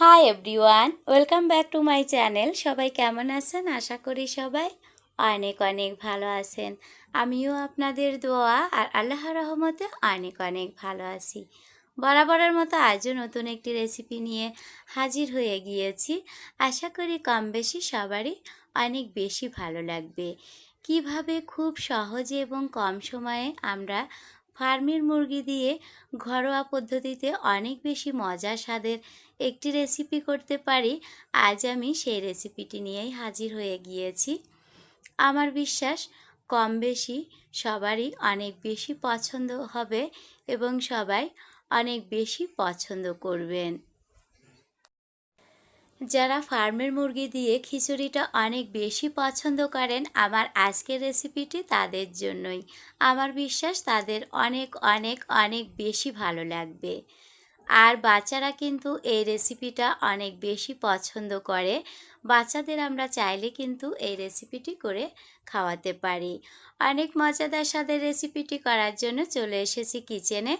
Hi everyone welcome back to my channel সবাই কেমন আছেন? আশা করি সবাই অনেক অনেক ভালো আছেন। আমিও আপনাদের দোয়া আর আল্লাহর রহমতে অনেক অনেক ভালো আছি। বরাবরের মতো আজও নতুন একটি রেসিপি নিয়ে হাজির হয়ে গিয়েছি। আশা করি কম বেশি সবারই অনেক বেশি ভালো লাগবে। কীভাবে খুব সহজে এবং কম সময়ে আমরা ফার্মের মুরগি দিয়ে ঘরোয়া পদ্ধতিতে অনেক বেশি মজার স্বাদের একটি রেসিপি করতে পারি, আজ আমি সেই রেসিপিটি নিয়েই হাজির হয়ে গিয়েছি। আমার বিশ্বাস, কম বেশি সবারই অনেক বেশি পছন্দ হবে এবং সবাই অনেক বেশি পছন্দ করবেন। যারা ফার্মের মুরগি দিয়ে খিচুড়িটা অনেক বেশি পছন্দ করেন, আমার আজকের রেসিপিটি তাদের জন্যই। আমার বিশ্বাস তাদের অনেক অনেক অনেক বেশি ভালো লাগবে। আর বাচ্চারা কিন্তু এই রেসিপিটা অনেক বেশি পছন্দ করে। বাচ্চাদের আমরা চাইলে কিন্তু এই রেসিপিটি করে খাওয়াতে পারি। অনেক মজাদার স্বাদের রেসিপিটি করার জন্য চলে এসেছি কিচেনে।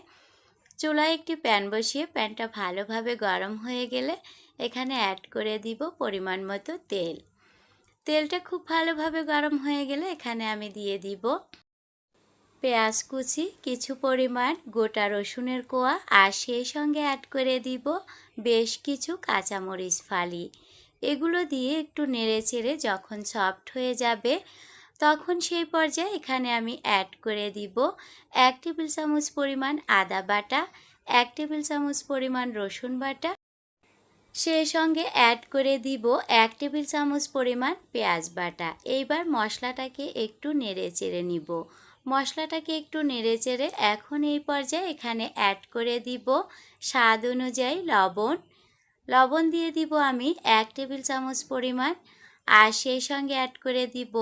চুলায় একটি প্যান বসিয়ে প্যানটা ভালোভাবে গরম হয়ে গেলে এখানে অ্যাড করে দিব পরিমাণ মতো তেল। তেলটা খুব ভালোভাবে গরম হয়ে গেলে এখানে আমি দিয়ে দিব পেঁয়াজ কুচি, কিছু পরিমাণ গোটা রসুনের কোয়া আর সেই সঙ্গে অ্যাড করে দিব বেশ কিছু কাঁচামরিচ ফালি। এগুলো দিয়ে একটু নেড়ে চেড়ে যখন সফট হয়ে যাবে, তখন সেই পর্যায়ে এখানে আমি অ্যাড করে দিব এক টেবিল চামচ পরিমাণ আদা বাটা, এক টেবিল চামচ পরিমাণ রসুন বাটা সেই সঙ্গে অ্যাড করে দিব এক টেবিল চামচ পরিমাণ পেঁয়াজ বাটা। এইবার মশলাটাকে একটু নেড়ে চেড়ে নিব। মশলাটাকে একটু নেড়ে চেড়ে এখন এই পর্যায়ে এখানে অ্যাড করে দিব স্বাদ অনুযায়ী লবণ। লবণ দিয়ে দিব আমি এক টেবিল চামচ পরিমাণ আর সেই সঙ্গে অ্যাড করে দিব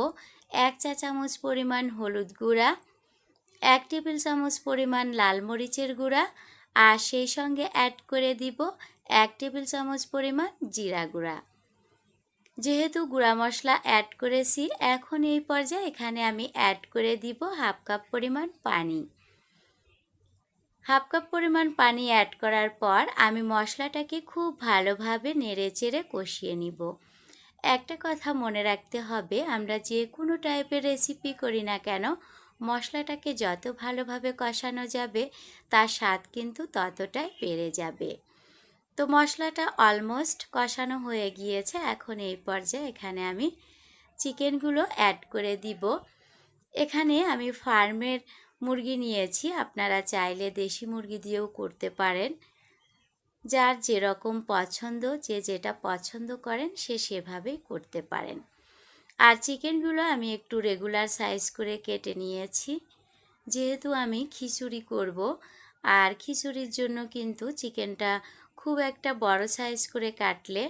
এক চা চামচ পরিমাণ হলুদ গুঁড়া, এক টেবিল চামচ পরিমাণ লাল মরিচের গুঁড়া আর সেই সঙ্গে অ্যাড করে দিব এক টেবিল চামচ পরিমাণ জিরা গুঁড়া। যেহেতু গুঁড়া মশলা অ্যাড করেছি, এখন এই পর্যায়ে এখানে আমি অ্যাড করে দিব হাফ কাপ পরিমাণ পানি। হাফ কাপ পরিমাণ পানি অ্যাড করার পর আমি মশলাটাকে খুব ভালোভাবে নেড়ে চেড়ে কষিয়ে নিব। একটা কথা মনে রাখতে হবে, আমরা যে কোনো টাইপের রেসিপি করি না কেন, মশলাটাকে যত ভালোভাবে কষানো যাবে, তার স্বাদ কিন্তু ততটাই বেড়ে যাবে। তো মশলাটা অলমোস্ট কষানো হয়ে গিয়েছে। এখন এই পর্যায়ে এখানে আমি চিকেনগুলো অ্যাড করে দিব। এখানে আমি ফার্মের মুরগি নিয়েছি। আপনারা চাইলে দেশি মুরগি দিয়েও করতে পারেন। যার যেরকম পছন্দ, যে যেটা পছন্দ করেন, সে সেভাবেই করতে পারেন। আর চিকেনগুলো আমি একটু রেগুলার সাইজ করে কেটে নিয়েছি। যেহেতু আমি খিচুড়ি করব আর খিচুড়ির জন্য কিন্তু চিকেনটা খুব একটা বড় সাইজ করে কাটলে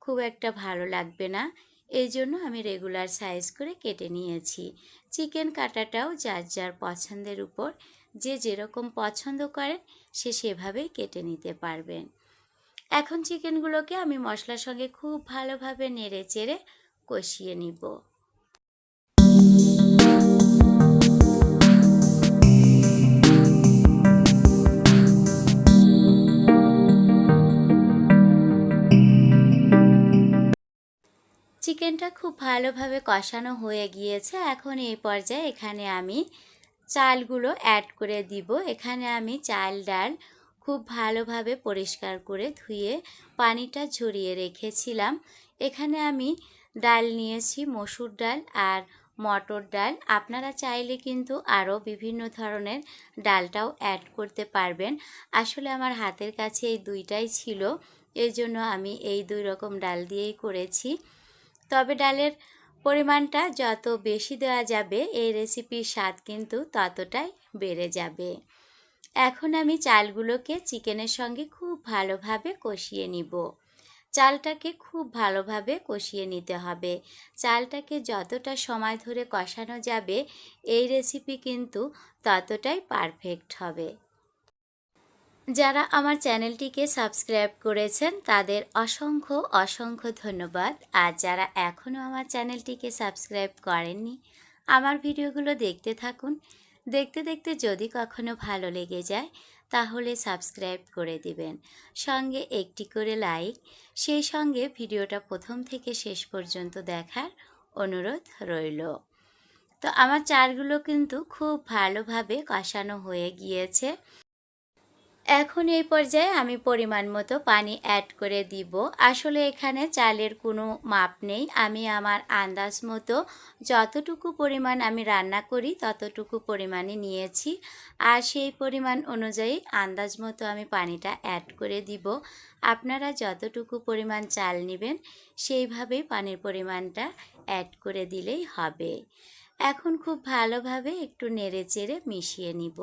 খুব একটা ভালো লাগবে না। এই জন্য আমি রেগুলার সাইজ করে কেটে নিয়েছি। চিকেন কাটাটাও যার যার পছন্দের উপর, যে যেরকম পছন্দ করেন, সে সেভাবেই কেটে নিতে পারবেন। এখন চিকেনগুলোকে আমি মশলার সঙ্গে খুব ভালোভাবে নেড়ে চেড়ে কষিয়ে নিব। চিকেনটা খুব ভালোভাবে কষানো হয়ে গিয়েছে। এখন এই পর্যায়ে এখানে আমি চালগুলো অ্যাড করে দিব। এখানে আমি চাল, ডাল খুব ভালোভাবে পরিষ্কার করে ধুয়ে পানিটা ঝরিয়ে রেখেছিলাম। এখানে আমি ডাল নিয়েছি, মসুর ডাল আর মটর ডাল। আপনারা চাইলে কিন্তু আরও বিভিন্ন ধরনের ডালটাও অ্যাড করতে পারবেন। আসলে আমার হাতের কাছে এই দুইটাই ছিল এই জন্য আমি এই দুই রকম ডাল দিয়েই করেছি। তবে ডালের পরিমাণটা যত বেশি দেওয়া যাবে, এই রেসিপির স্বাদ কিন্তু ততটাই বেড়ে যাবে। এখন আমি চালগুলোকে চিকেনের সঙ্গে খুব ভালোভাবে কষিয়ে নিব। চালটাকে খুব ভালোভাবে কষিয়ে নিতে হবে। চালটাকে যতটা সময় ধরে কষানো যাবে, এই রেসিপি কিন্তু ততটাই পারফেক্ট হবে। যারা আমার চ্যানেলটিকে সাবস্ক্রাইব করেছেন, তাদের অসংখ্য অসংখ্য ধন্যবাদ। আর যারা এখনও আমার চ্যানেলটিকে সাবস্ক্রাইব করেননি, আমার ভিডিওগুলো দেখতে থাকুন। দেখতে দেখতে যদি কখনো ভালো লেগে যায়, তাহলে সাবস্ক্রাইব করে দিবেন। সঙ্গে একটি করে লাইক, সেই সঙ্গে ভিডিওটা প্রথম থেকে শেষ পর্যন্ত দেখার অনুরোধ রইল। তো আমার চারগুলো কিন্তু খুব ভালোভাবে কষানো হয়ে গিয়েছে। এখন এই পর্যায়ে আমি পরিমাণ মতো পানি অ্যাড করে দিব। আসলে এখানে চালের কোনো মাপ নেই। আমি আমার আন্দাজ মতো যতটুকু পরিমাণ আমি রান্না করি, ততটুকু পরিমাণে নিয়েছি। আর সেই পরিমাণ অনুযায়ী আন্দাজ মতো আমি পানিটা অ্যাড করে দিব। আপনারা যতটুকু পরিমাণ চাল নেবেন সেইভাবেই পানির পরিমাণটা অ্যাড করে দিলেই হবে। এখন খুব ভালোভাবে একটু নেড়ে চেড়ে মিশিয়ে নিব।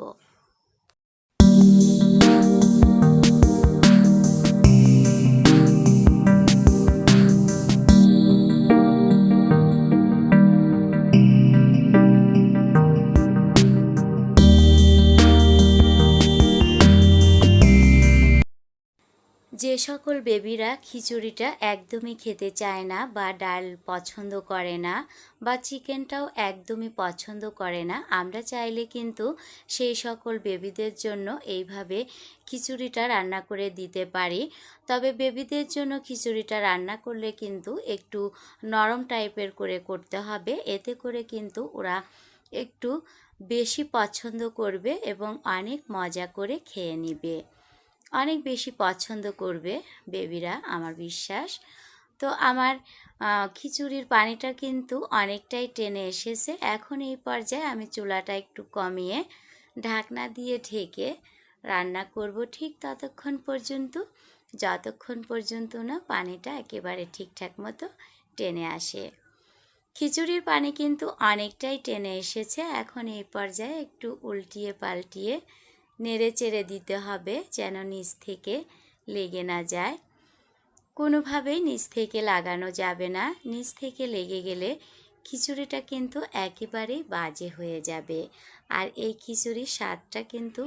সকল বেবিরা খিচুড়িটা একদমই খেতে চায় না বা ডাল পছন্দ করে না বা চিকেনটাও একদমই পছন্দ করে না, আমরা চাইলে কিন্তু সেই সকল বেবিদের জন্য এইভাবে খিচুড়িটা রান্না করে দিতে পারি। তবে বেবিদের জন্য খিচুড়িটা রান্না করলে কিন্তু একটু নরম টাইপের করে করতে হবে, এতে করে কিন্তু ওরা একটু বেশি পছন্দ করবে এবং অনেক মজা করে খেয়ে নিবে। অনেক বেশি পছন্দ করবে বেবিরা, আমার বিশ্বাস। তো আমার খিচুড়ির পানিটা কিন্তু অনেকটাই টেনে এসেছে। এখন এই পর্যায়ে আমি চুলাটা একটু কমিয়ে ঢাকনা দিয়ে ঢেকে রান্না করব ঠিক ততক্ষণ পর্যন্ত। যতক্ষণ পর্যন্ত না পানিটা একেবারে ঠিকঠাক মতো টেনে আসে। খিচুড়ির পানি কিন্তু অনেকটাই টেনে এসেছে। এখন এই পর্যায়ে একটু উল্টিয়ে পাল্টিয়ে নেড়ে চেড়ে দিতে হবে যেন নিচ থেকে লেগে না যায়। কোনোভাবেই নিচ থেকে লাগানো যাবে না। নিচ থেকে লেগে গেলে খিচুড়িটা কিন্তু একেবারেই বাজে হয়ে যাবে আর এই খিচুড়ির স্বাদটা কিন্তু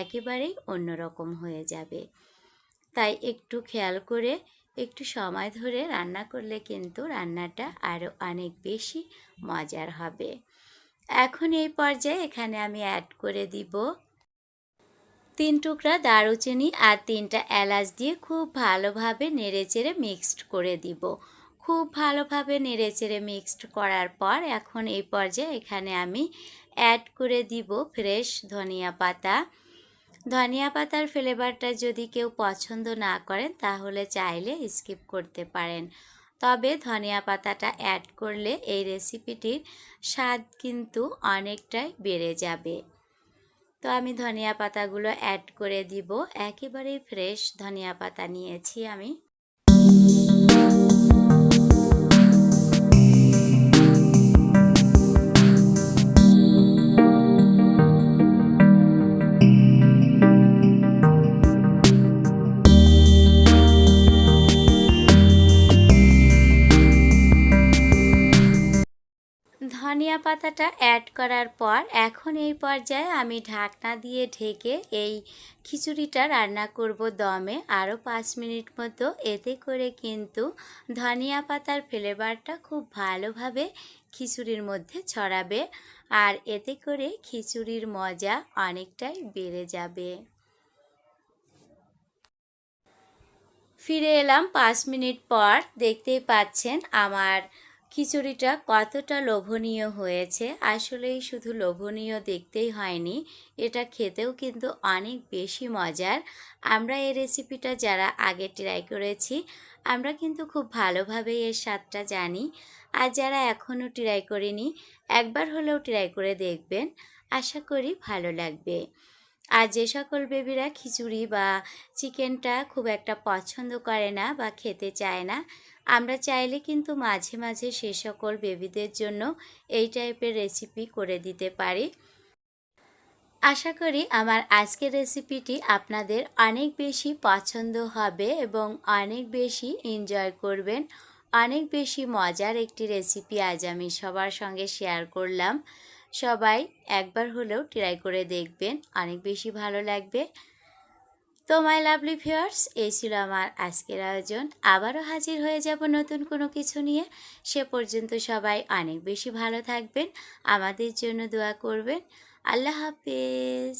একেবারেই অন্যরকম হয়ে যাবে। তাই একটু খেয়াল করে, একটু সময় ধরে রান্না করলে কিন্তু রান্নাটা আরও অনেক বেশি মজার হবে। এখন এই পর্যায়ে এখানে আমি অ্যাড করে দিব তিন টুকরা দারুচিনি আর তিনটা এলাচ দিয়ে খুব ভালোভাবে নেড়েচেড়ে মিক্সড করে দিব। খুব ভালোভাবে নেড়েচেড়ে মিক্সড করার পর এখন এই পর্যায়ে এখানে আমি অ্যাড করে দিব ফ্রেশ ধনিয়া পাতা। ধনিয়া পাতার ফ্লেভারটা যদি কেউ পছন্দ না করেন তাহলে চাইলে স্কিপ করতে পারেন। তবে ধনিয়া পাতাটা অ্যাড করলে এই রেসিপিটির স্বাদ কিন্তু অনেকটাই বেড়ে যাবে। তো আমি ধনিয়া পাতাগুলো অ্যাড করে দিব। একেবারেই ফ্রেশ ধনিয়া পাতা নিয়েছি আমি। ধনিয়া পাতাটা অ্যাড করার পর এখন এই পর্যায়ে আমি ঢাকনা দিয়ে ঢেকে এই খিচুড়িটা রান্না করব দমে। আরও পাঁচ মিনিট মতো। এতে করে কিন্তু ধনিয়া পাতার ফ্লেভারটা খুব ভালোভাবে খিচুড়ির মধ্যে ছড়াবে আর এতে করে খিচুড়ির মজা অনেকটাই বেড়ে যাবে। ফিরে এলাম পাঁচ মিনিট পর। দেখতেই পাচ্ছেন আমার খিচুড়িটা কতটা লোভনীয় হয়েছে, আসলেই শুধু লোভনীয় দেখতেই হয়নি, এটা খেতেও কিন্তু অনেক বেশি মজার। আমরা এই রেসিপিটা যারা আগে ট্রাই করেছি, আমরা কিন্তু খুব ভালোভাবেই এর স্বাদটা জানি। আর যারা এখনও ট্রাই করিনি, একবার হলেও ট্রাই করে দেখবেন। আশা করি ভালো লাগবে। আর যে সকল বেবিরা খিচুড়ি বা চিকেনটা খুব একটা পছন্দ করে না বা খেতে চায় না, আমরা চাইলে কিন্তু মাঝে মাঝে সে সকল বেবিদের জন্য এই টাইপের রেসিপি করে দিতে পারি। আশা করি আমার আজকের রেসিপিটি আপনাদের অনেক বেশি পছন্দ হবে এবং অনেক বেশি এনজয় করবেন। অনেক বেশি মজার একটি রেসিপি আজ আমি সবার সঙ্গে শেয়ার করলাম। সবাই একবার হলেও ট্রাই করে দেখবেন, অনেক বেশি ভালো লাগবে। তো মাই লাভলি ভিউয়ার্স এই ছিল আমার আজকের আয়োজন। আবারও হাজির হয়ে যাব নতুন কোনো কিছু নিয়ে। সে পর্যন্ত সবাই অনেক বেশি ভালো থাকবেন, আমাদের জন্য দোয়া করবেন। আল্লাহ হাফেজ।